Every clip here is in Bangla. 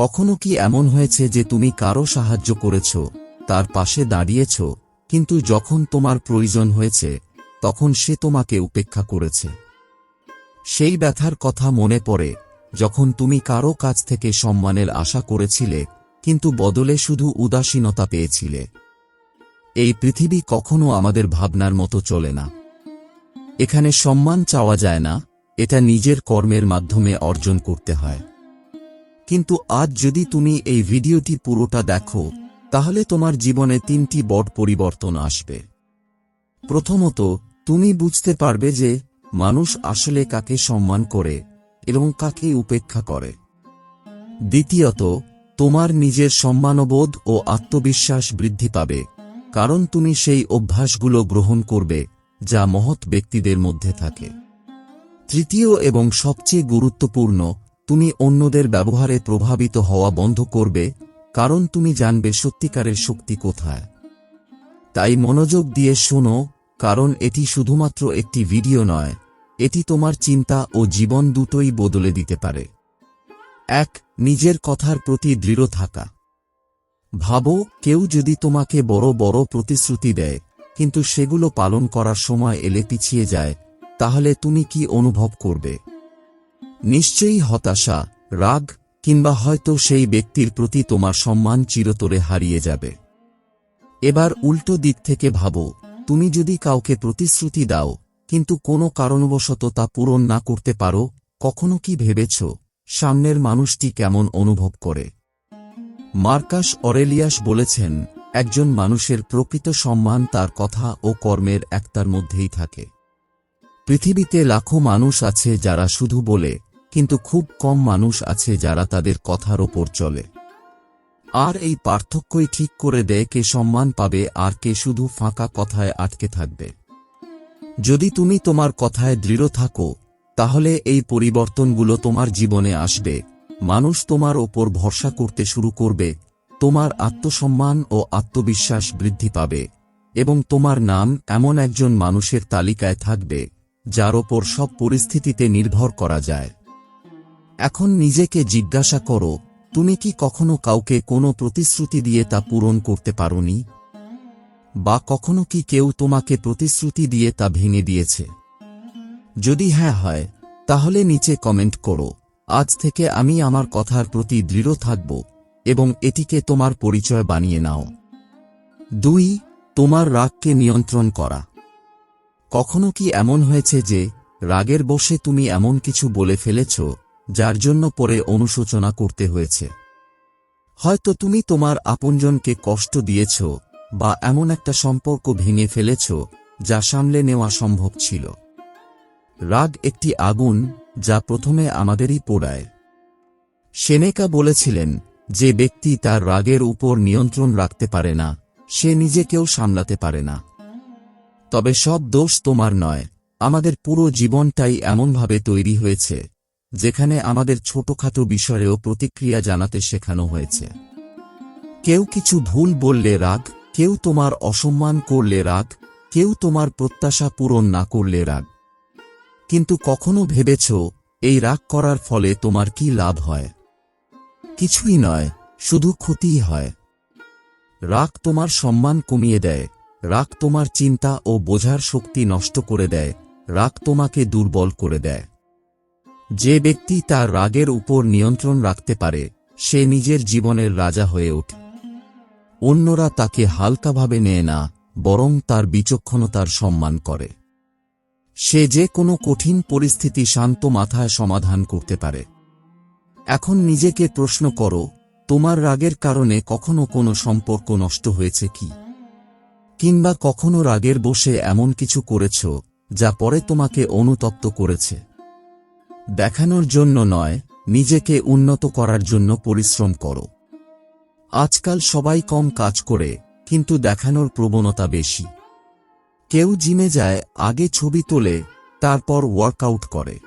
কখনো কি এমন হয়েছে যে তুমি কারও সাহায্য করেছ, তার পাশে দাঁড়িয়েছ, কিন্তু যখন তোমার প্রয়োজন হয়েছে, তখন সে তোমাকে উপেক্ষা করেছে? সেই ব্যথার কথা মনে পড়ে, যখন তুমি কারও কাছ থেকে সম্মানের আশা করেছিলে, কিন্তু বদলে শুধু উদাসীনতা পেয়েছিলে। এই পৃথিবী কখনো আমাদের ভাবনার মতো চলে না। এখানে সম্মান চাওয়া যায় না, এটা নিজের কর্মের মাধ্যমে অর্জন করতে হয়। কিন্তু আজ যদি তুমি এই ভিডিওটি পুরোটা দেখো, তাহলে তোমার জীবনে তিনটি বড় পরিবর্তন আসবে। প্রথমত, তুমি বুঝতে পারবে যে মানুষ আসলে কাকে সম্মান করে এবং কাকে উপেক্ষা করে। দ্বিতীয়ত, তোমার নিজের সম্মানবোধ ও আত্মবিশ্বাস বৃদ্ধি পাবে, কারণ তুমি সেই অভ্যাসগুলো গ্রহণ করবে যা মহৎ ব্যক্তিদের মধ্যে থাকে। তৃতীয় এবং সবচেয়ে গুরুত্বপূর্ণ তুমি অন্যদের ব্যবহারে প্রভাবিত হওয়া বন্ধ করবে, কারণ তুমি জানবে সত্যিকারের শক্তি কোথায়। তাই মনোযোগ দিয়ে শোনো, কারণ এটি শুধুমাত্র একটি ভিডিও নয়, এটি তোমার চিন্তা ও জীবন দুটোই বদলে দিতে পারে। এক, নিজের কথার প্রতি দৃঢ় থাকা। ভাবো, কেউ যদি তোমাকে বড় বড় প্রতিশ্রুতি দেয়, কিন্তু সেগুলো পালন করার সময় এলে পিছিয়ে যায়, তাহলে তুমি কি অনুভব করবে? নিশ্চয়ই হতাশা, রাগ, কিংবা হয়তো সেই ব্যক্তির প্রতি তোমার সম্মান চিরতরে হারিয়ে যাবে। এবার উল্টো দিক থেকে ভাবো, তুমি যদি কাউকে প্রতিশ্রুতি দাও, কিন্তু কোনো কারণবশত তা পূরণ না করতে পারো, কখনো কি ভেবেছ, সামনের মানুষটি কেমন অনুভব করে? মার্কাস অরেলিয়াস বলেছেন, একজন মানুষের প্রকৃত সম্মান তার কথা ও কর্মের একতার মধ্যেই থাকে। পৃথিবীতে লাখো মানুষ আছে যারা শুধু বলে কিন্তু খুব কম মানুষ আছে যারা তাদের কথার ওপর চলে। আর এই পার্থক্যই ঠিক করে দেয় কে সম্মান পাবে আর কে শুধু ফাঁকা কথায় আটকে থাকবে। যদি তুমি তোমার কথায় দৃঢ় থাকো, তাহলে এই পরিবর্তনগুলো তোমার জীবনে আসবে। মানুষ তোমার ওপর ভরসা করতে শুরু করবে, তোমার আত্মসম্মান ও আত্মবিশ্বাস বৃদ্ধি পাবে, এবং তোমার নাম এমন একজন মানুষের তালিকায় থাকবে, যার ওপর সব পরিস্থিতিতে নির্ভর করা যায়। এখন নিজেকে জিজ্ঞাসা করো, তুমি কি কখনো কাউকে কোনো প্রতিশ্রুতি দিয়ে তা পূরণ করতে পারোনি? বা কখনো কি কেউ তোমাকে প্রতিশ্রুতি দিয়ে তা ভেঙে দিয়েছে? যদি হ্যাঁ হয়, তাহলে নিচে কমেন্ট করো, আজ থেকে আমি আমার কথার প্রতি দৃঢ় থাকব, এবং এটিকে তোমার পরিচয় বানিয়ে নাও। দুই, তোমার রাগকে নিয়ন্ত্রণ করা। কখনো কি এমন হয়েছে যে, রাগের বসে তুমি এমন কিছু বলে ফেলেছ? যার জন্য পরে অনুশোচনা করতে হয়েছে। হয়তো তুমি তোমার আপনজনকে কষ্ট দিয়েছ বা এমন একটা সম্পর্ক ভেঙে ফেলেছ যা সামলে নেওয়া সম্ভব ছিল। রাগ একটি আগুন যা প্রথমে আমাদেরই পোড়ায়। সেনেকা বলেছিলেন যে ব্যক্তি তার রাগের উপর নিয়ন্ত্রণ রাখতে পারে না, সে নিজেকেও সামলাতে পারে না। তবে সব দোষ তোমার নয়, আমাদের পুরো জীবনটাই এমনভাবে তৈরি হয়েছে। যেখানে আমাদের ছোটখাটো বিষয়েও প্রতিক্রিয়া জানাতে শেখানো হয়েছে। কেউ কিছু ভুল বললে রাগ, কেউ তোমার অসম্মান করলে রাগ, কেউ তোমার প্রত্যাশা পূরণ না করলে রাগ। কিন্তু কখনো ভেবেছ, এই রাগ করার ফলে তোমার কি লাভ হয়? কিছুই নয়, শুধু ক্ষতিই হয়। রাগ তোমার সম্মান কমিয়ে দেয়, রাগ তোমার চিন্তা ও বোঝার শক্তি নষ্ট করে দেয়, রাগ তোমাকে দুর্বল করে দেয়। যে ব্যক্তি তার রাগের উপর নিয়ন্ত্রণ রাখতে পারে, সে নিজের জীবনের রাজা হয়ে ওঠে। অন্যরা তাকে হালকাভাবে নেয় না, বরং তার বিচক্ষণতার সম্মান করে। সে যে কোনো কঠিন পরিস্থিতি শান্ত মাথায় সমাধান করতে পারে। এখন নিজেকে প্রশ্ন করো, তোমার রাগের কারণে কখনো কোনো সম্পর্ক নষ্ট হয়েছে কি? কিংবা কখনো রাগের বসে এমন কিছু করেছ, যা পরে তোমাকে অনুতপ্ত করেছে? দেখানোর জন্য নয়, নিজেকে উন্নত করার জন্য পরিশ্রম করো। আজকাল সবাই কম কাজ করে, কিন্তু দেখানোর প্রবণতা বেশি। কেউ জিমে যায়, আগে ছবি তোলে, তারপর ওয়ার্কআউট করে।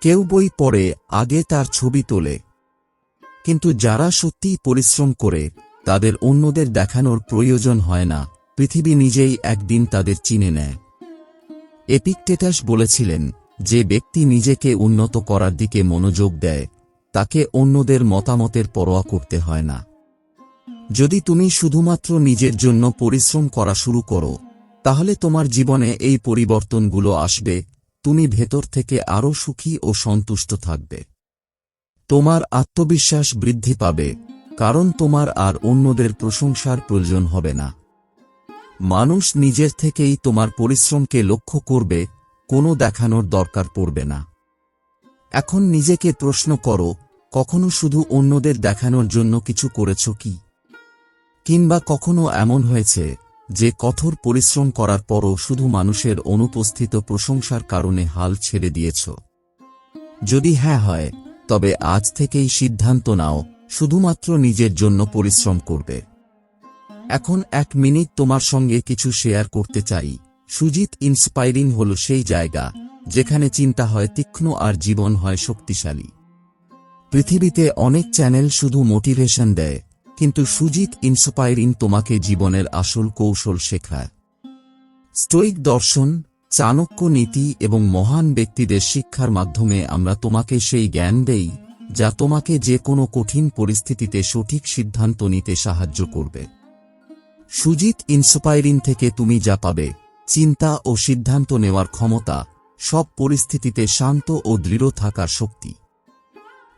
কেউ বই পড়ে, আগে তার ছবি তোলে। কিন্তু যারা সত্যিই পরিশ্রম করে, তাদের অন্যদের দেখানোর প্রয়োজন হয় না, পৃথিবী নিজেই একদিন তাদের চিনে নেয়। এপিকটেটাস বলেছিলেন যে ব্যক্তি নিজেকে উন্নত করার দিকে মনোযোগ দেয়, তাকে অন্যদের মতামতের পরোয়া করতে হয় না। যদি তুমি শুধুমাত্র নিজের জন্য পরিশ্রম করা শুরু করো, তাহলে তোমার জীবনে এই পরিবর্তনগুলো আসবে, তুমি ভেতর থেকে আরও সুখী ও সন্তুষ্ট থাকবে। তোমার আত্মবিশ্বাস বৃদ্ধি পাবে, কারণ তোমার আর অন্যদের প্রশংসার প্রয়োজন হবে না। মানুষ নিজের থেকেই তোমার পরিশ্রমকে লক্ষ্য করবে কোনো দেখানোর দরকার পড়বে না। এখন নিজেকে প্রশ্ন করো, কখনো শুধু অন্যদের দেখানোর জন্য কিছু করেছ কি? কিংবা কখনো এমন হয়েছে যে কঠোর পরিশ্রম করার পরও শুধু মানুষের অনুপস্থিত প্রশংসার কারণে হাল ছেড়ে দিয়েছ? যদি হ্যাঁ হয়, তবে আজ থেকেই সিদ্ধান্ত নাও, শুধুমাত্র নিজের জন্য পরিশ্রম করবে। এখন এক মিনিট তোমার সঙ্গে কিছু শেয়ার করতে চাই। সুজিত ইন্সপায়ারিং হল সেই জায়গা, যেখানে চিন্তা হয় তীক্ষ্ণ আর জীবন হয় শক্তিশালী। পৃথিবীতে অনেক চ্যানেল শুধু মোটিভেশন দেয়, কিন্তু সুজিত ইন্সপায়ারিং তোমাকে জীবনের আসল কৌশল শেখায়। স্টোইক দর্শন, চাণক্য নীতি এবং মহান ব্যক্তিদের শিক্ষার মাধ্যমে আমরা তোমাকে সেই জ্ঞান দেই, যা তোমাকে যে কোনো কঠিন পরিস্থিতিতে সঠিক সিদ্ধান্ত নিতে সাহায্য করবে। সুজিত ইন্সপায়ারিং থেকে তুমি যা পাবে চিন্তা ও সিদ্ধান্ত নেওয়ার ক্ষমতা সব পরিস্থিতিতে শান্ত ও দৃঢ় থাকার শক্তি।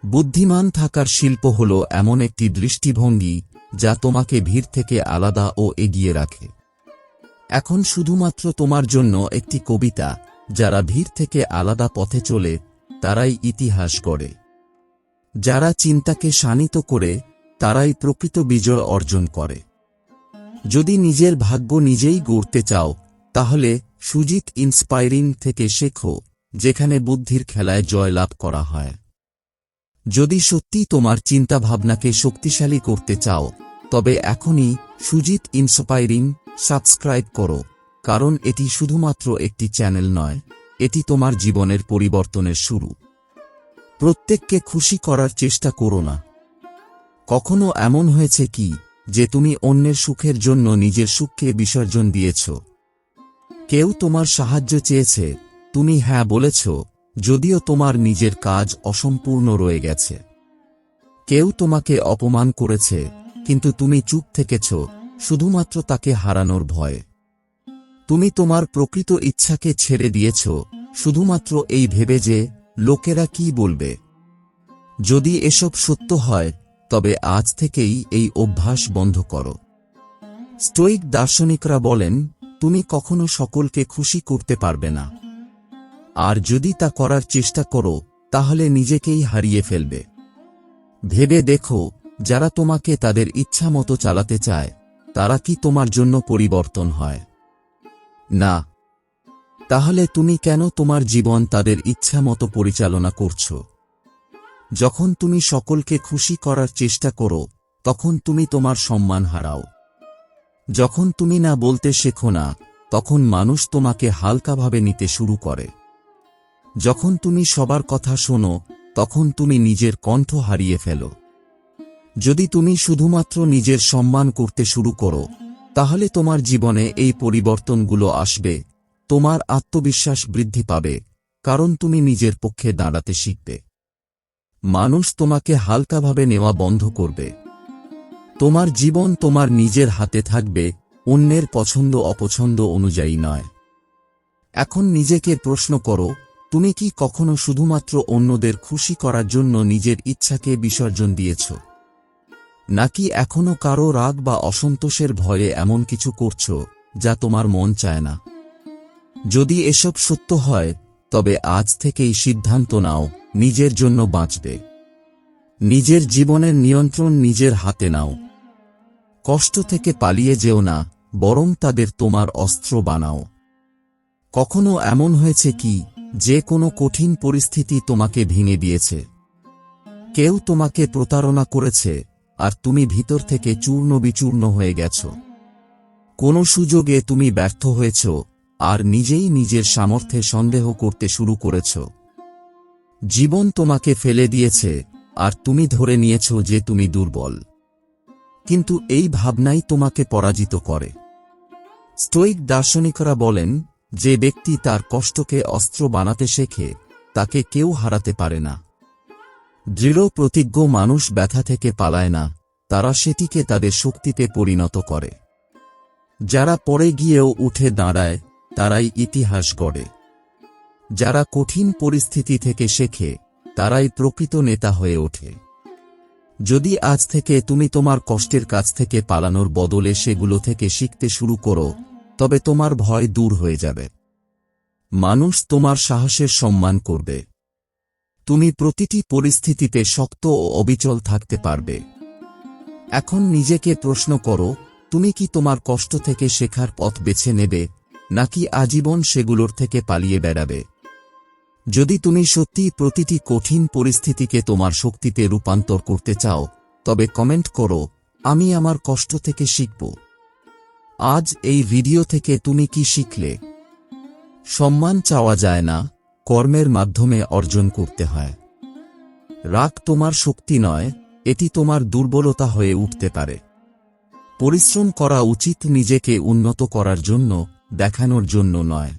বুদ্ধিমান থাকার শিল্প হল এমন একটি দৃষ্টিভঙ্গি যা তোমাকে ভিড় থেকে আলাদা ও এগিয়ে রাখে। এখন শুধুমাত্র তোমার জন্য একটি কবিতা যারা ভিড় থেকে আলাদা পথে চলে তারাই ইতিহাস গড়ে। যারা চিন্তাকে শানিত করে তারাই প্রকৃত বিজয় অর্জন করে। যদি নিজের ভাগ্য নিজেই গড়তে চাও তাহলে সুজিত ইন্সপায়ারিং থেকে শেখো, যেখানে বুদ্ধির খেলায় জয়লাভ করা হয়। যদি সত্যি তোমার চিন্তাভাবনাকে শক্তিশালী করতে চাও, তবে এখনই সুজিত ইন্সপায়ারিং সাবস্ক্রাইব করো, কারণ এটি শুধুমাত্র একটি চ্যানেল নয়, এটি তোমার জীবনের পরিবর্তনের শুরু। প্রত্যেককে খুশি করার চেষ্টা করো না। কখনো এমন হয়েছে কি, যে তুমি অন্যের সুখের জন্য নিজের সুখকে বিসর্জন দিয়েছ? কেউ তোমার সাহায্য চেয়েছে, তুমি হ্যাঁ বলেছ, যদিও তোমার নিজের কাজ অসম্পূর্ণ রয়ে গেছে। কেউ তোমাকে অপমান করেছে, কিন্তু তুমি চুপ থেকেছ, শুধুমাত্র তাকে হারানোর ভয়ে। তুমি তোমার প্রকৃত ইচ্ছাকে ছেড়ে দিয়েছ, শুধুমাত্র এই ভেবে যে, লোকেরা কি বলবে? যদি এসব সত্য হয়, তবে আজ থেকেই এই অভ্যাস বন্ধ করো। স্টোইক দার্শনিকরা বলেন তুমি কখনো সকলকে খুশি করতে পারবে না। আর যদি তা করার চেষ্টা করো, তাহলে নিজেকেই হারিয়ে ফেলবে। ভেবে দেখো, যারা তোমাকে তাদের ইচ্ছা মতো চালাতে চায়, তারা কি তোমার জন্য পরিবর্তন হয়? না। তাহলে তুমি কেন তোমার জীবন তাদের ইচ্ছা মতো পরিচালনা করছ? যখন তুমি সকলকে খুশি করার চেষ্টা করো, তখন তুমি তোমার সম্মান হারাও। যখন তুমি না বলতে শেখো না, তখন মানুষ তোমাকে হালকাভাবে নিতে শুরু করে। যখন তুমি সবার কথা শোনো, তখন তুমি নিজের কণ্ঠ হারিয়ে ফেলো। যদি তুমি শুধুমাত্র নিজের সম্মান করতে শুরু করো, তাহলে তোমার জীবনে এই পরিবর্তনগুলো আসবে, তোমার আত্মবিশ্বাস বৃদ্ধি পাবে, কারণ তুমি নিজের পক্ষে দাঁড়াতে শিখবে। মানুষ তোমাকে হালকাভাবে নেওয়া বন্ধ করবে। তোমার জীবন তোমার নিজের হাতে থাকবে, অন্যের পছন্দ অপছন্দ অনুযায়ী নয়। এখন নিজেকে প্রশ্ন করো, তুমি কি কখনো শুধুমাত্র অন্যদের খুশি করার জন্য নিজের ইচ্ছাকে বিসর্জন দিয়েছ? নাকি এখনও কারও রাগ বা অসন্তোষের ভয়ে এমন কিছু করছ, যা তোমার মন চায় না? যদি এসব সত্য হয়, তবে আজ থেকেই সিদ্ধান্ত নাও, নিজের জন্য বাঁচবে। নিজের জীবনের নিয়ন্ত্রণ নিজের হাতে নাও। কষ্ট থেকে পালিয়ে যেও না, বরং তাদের তোমার অস্ত্র বানাও। কখনো এমন হয়েছে কি, যে কোনো কঠিন পরিস্থিতি তোমাকে ভেঙে দিয়েছে? কেউ তোমাকে প্রতারণা করেছে, আর তুমি ভিতর থেকে চূর্ণ বিচূর্ণ হয়ে গেছ। কোনো সুযোগে তুমি ব্যর্থ হয়েছ, আর নিজেই নিজের সামর্থ্যে সন্দেহ করতে শুরু করেছ। জীবন তোমাকে ফেলে দিয়েছে, আর তুমি ধরে নিয়েছ যে তুমি দুর্বল। কিন্তু এই ভাবনাই তোমাকে পরাজিত করে। স্টোইক দার্শনিকরা বলেন, যে ব্যক্তি তার কষ্টকে অস্ত্র বানাতে শেখে, তাকে কেউ হারাতে পারে না। দৃঢ়, প্রতিজ্ঞ মানুষ ব্যথা থেকে পালায় না, তারা সেটিকে তাদের শক্তিতে পরিণত করে। যারা পরে গিয়েও উঠে দাঁড়ায়, তারাই ইতিহাস গড়ে। যারা কঠিন পরিস্থিতি থেকে শেখে, তারাই প্রকৃত নেতা হয়ে ওঠে। যদি আজ থেকে তুমি তোমার কষ্টের কাছ থেকে পালানোর বদলে সেগুলো থেকে শিখতে শুরু করো, তবে তোমার ভয় দূর হয়ে যাবে। মানুষ তোমার সাহসের সম্মান করবে। তুমি প্রতিটি পরিস্থিতিতে শক্ত ও অবিচল থাকতে পারবে। এখন নিজেকে প্রশ্ন করো, তুমি কি তোমার কষ্ট থেকে শেখার পথ বেছে নেবে, নাকি আজীবন সেগুলোর থেকে পালিয়ে বেড়াবে? যদি তুমি সত্যি প্রতিটি কঠিন পরিস্থিতিকে তোমার শক্তিতে রূপান্তর করতে চাও, তবে কমেন্ট করো, আমি আমার কষ্ট থেকে শিখব। আজ এই ভিডিও থেকে তুমি কি শিখলে? সম্মান চাওয়া যায় না, কর্মের মাধ্যমে অর্জন করতে হয়। রাগ তোমার শক্তি নয়, এটি তোমার দুর্বলতা হয়ে উঠতে পারে। পরিশ্রম করা উচিত নিজেকে উন্নত করার জন্য, দেখানোর জন্য নয়।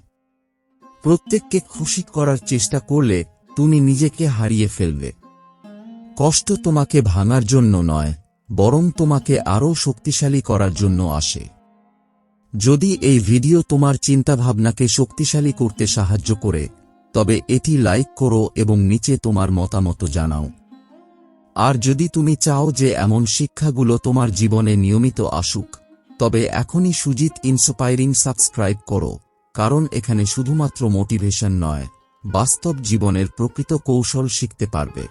প্রত্যেককে খুশি করার চেষ্টা করলে তুমি নিজেকে হারিয়ে ফেলবে। কষ্ট তোমাকে ভাঙার জন্য নয়, বরং তোমাকে আরও শক্তিশালী করার জন্য আসে। যদি এই ভিডিও তোমার চিন্তাভাবনাকে শক্তিশালী করতে সাহায্য করে, তবে এটি লাইক করো এবং নিচে তোমার মতামত জানাও। আর যদি তুমি চাও যে এমন শিক্ষাগুলো তোমার জীবনে নিয়মিত আসুক, তবে এখনই সুজিত ইন্সপায়ারিং সাবস্ক্রাইব করো। কারণ এখানে শুধুমাত্র মোটিভেশন নয় বাস্তব জীবনের প্রকৃত কৌশল শিখতে পারবে।